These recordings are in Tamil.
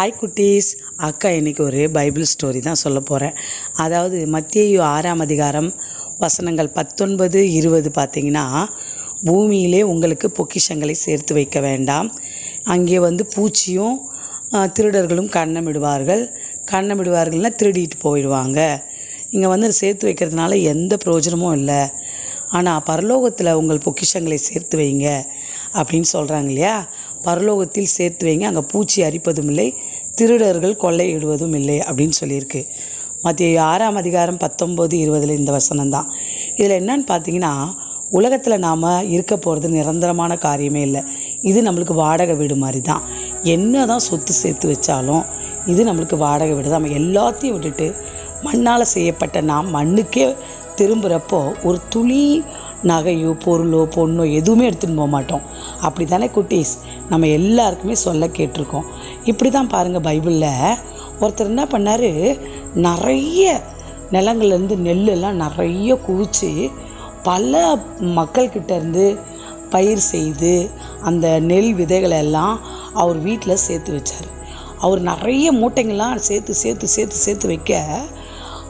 ஹாய் குட்டீஸ். அக்கா இன்றைக்கி ஒரு பைபிள் ஸ்டோரி தான் சொல்ல போகிறேன் அதாவது மத்திய ஆறாம் அதிகாரம் வசனங்கள் பத்தொன்பது இருபது பார்த்தீங்கன்னா பூமியிலே உங்களுக்கு பொக்கிஷங்களை சேர்த்து வைக்க வேண்டாம். அங்கே வந்து பூச்சியும் திருடர்களும் கண்ணமிடுவார்கள். கண்ணமிடுவார்கள்னால் திருடிட்டு போயிடுவாங்க. இங்கே வந்து சேர்த்து வைக்கிறதுனால எந்த பிரயோஜனமும் இல்லை. ஆனால் பரலோகத்தில் உங்கள் பொக்கிஷங்களை சேர்த்து வைங்க அப்படின்னு சொல்கிறாங்க இல்லையா? பரலோகத்தில் சேர்த்து வைங்க. அங்கே பூச்சி அரிப்பதும் இல்லை. திருடர்கள் கொள்ளையிடுவதும் இல்லை அப்படின்னு சொல்லியிருக்கு. மத்திய ஆறாம் அதிகாரம் பத்தொம்போது இருபதில் இந்த வசனம் தான் இதில் என்னன்னு பார்த்தீங்கன்னா உலகத்தில் நாம் இருக்க போகிறது நிரந்தரமான காரியமே இல்லை. இது நம்மளுக்கு வாடகை வீடு மாதிரி தான் என்ன தான் சொத்து சேர்த்து வச்சாலும் இது நம்மளுக்கு வாடகை வீடு தான். நம்ம எல்லாத்தையும் விட்டுட்டு மண்ணால் செய்யப்பட்ட நாம் மண்ணுக்கே திரும்புகிறப்போ ஒரு துளி நகையோ பொருளோ பொண்ணோ எதுவுமே எடுத்துன்னு போக மாட்டோம். அப்படி தானே குட்டீஸ்? நம்ம எல்லாருக்குமே சொல்ல கேட்டிருக்கோம். இப்படி தான் பாருங்கள் பைபிளில். ஒருத்தர் என்ன பண்ணார்? நிறைய நிலங்கள்லேருந்து நெல்லெல்லாம் நிறைய குவிச்சு பல மக்கள்கிட்டேருந்து பயிர் செய்து அந்த நெல் விதைகளை எல்லாம் அவர் வீட்டில் சேர்த்து வச்சார். அவர் நிறைய மூட்டைங்கள்லாம் சேர்த்து சேர்த்து சேர்த்து சேர்த்து வைக்க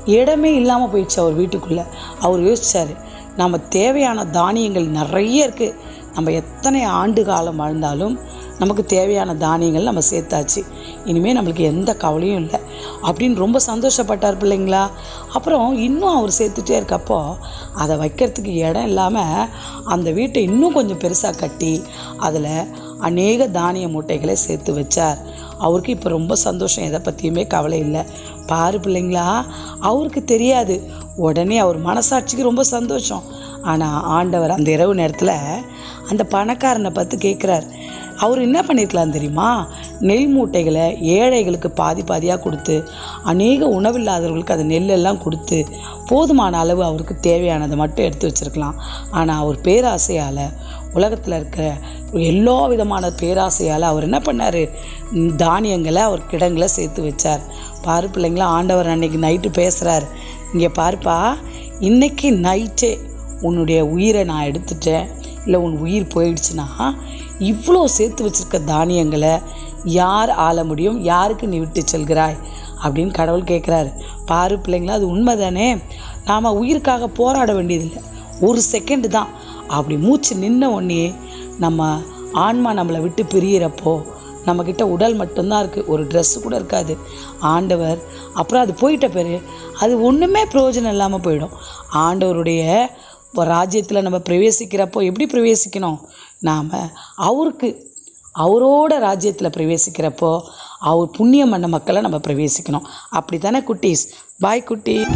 இடமே இல்லாமல் போயிடுச்சு அவர் வீட்டுக்குள்ளே. அவர் யோசிச்சார் நம்ம தேவையான தானியங்கள் நிறைய இருக்குது நம்ம எத்தனை ஆண்டு காலம் வாழ்ந்தாலும் நமக்கு தேவையான தானியங்கள் நம்ம சேர்த்தாச்சு. இனிமேல் நம்மளுக்கு எந்த கவலையும் இல்லை. அப்படின்னு ரொம்ப சந்தோஷப்பட்டார் பிள்ளைங்களா. அப்புறம் இன்னும் அவர் சேர்த்துட்டே இருக்கப்போ அதை வைக்கிறதுக்கு இடம் இல்லாமல் அந்த வீட்டை இன்னும் கொஞ்சம் பெருசாக கட்டி அதில் அநேக தானிய மூட்டைகளை சேர்த்து வச்சார். அவருக்கு இப்போ ரொம்ப சந்தோஷம். எதை பற்றியுமே கவலை இல்லை. பாரு பிள்ளைங்களா அவருக்கு தெரியாது. உடனே அவர் மனசாட்சிக்கு ரொம்ப சந்தோஷம். ஆனால் ஆண்டவர் அந்த இரவு நேரத்தில் அந்த பணக்காரனை பார்த்து கேட்குறார் அவர் என்ன பண்ணியிருக்கலாம் தெரியுமா? நெல் மூட்டைகளை ஏழைகளுக்கு பாதி பாதியாக கொடுத்து அநேக உணவில்லாதவர்களுக்கு அந்த நெல்லெல்லாம் கொடுத்து போதுமான அளவு அவருக்கு தேவையானதை மட்டும் எடுத்து வச்சிருக்கலாம். ஆனால் அவர் பேராசையால் உலகத்தில் இருக்கிற எல்லா விதமான பேராசையால் அவர் என்ன பண்ணார்? தானியங்களை அவர் கிடங்களை சேர்த்து வச்சார். பாரு பிள்ளைங்களா ஆண்டவர் அன்னைக்கு நைட்டு பேசுகிறார் இங்கே பாருப்பா இன்றைக்கி நைட்டே உன்னுடைய உயிரை நான் எடுத்துட்டேன் இல்லை உன் உயிர் போயிடுச்சுன்னா இவ்வளோ சேர்த்து வச்சுருக்க தானியங்களை யார் ஆள முடியும் யாருக்கு நீ விட்டு செல்கிறாய் அப்படின்னு கடவுள் கேட்குறாரு. பாரு பிள்ளைங்களா அது உண்மை தானே நாம் உயிருக்காக போராட வேண்டியதில்லை. ஒரு செகண்டு தான். அப்படி மூச்சு நின்ன உடனே நம்ம ஆன்மா நம்மளை விட்டு பிரியிறப்போ நம்மக்கிட்ட உடல் மட்டும்தான் இருக்குது ஒரு ட்ரெஸ்ஸு கூட இருக்காது. ஆண்டவர் அப்புறம் அது போயிட்ட பிறகு அது ஒன்றுமே பிரயோஜனம் இல்லாமல் போயிடும். ஆண்டவருடைய ராஜ்யத்தில் நம்ம பிரவேசிக்கிறப்போ எப்படி பிரவேசிக்கணும்? நாம் அவருக்கு அவரோட ராஜ்யத்தில் பிரவேசிக்கிறப்போ அவர் புண்ணியம் பண்ண மக்களை நம்ம பிரவேசிக்கணும். அப்படி தானே குட்டீஸ்? பாய் குட்டி.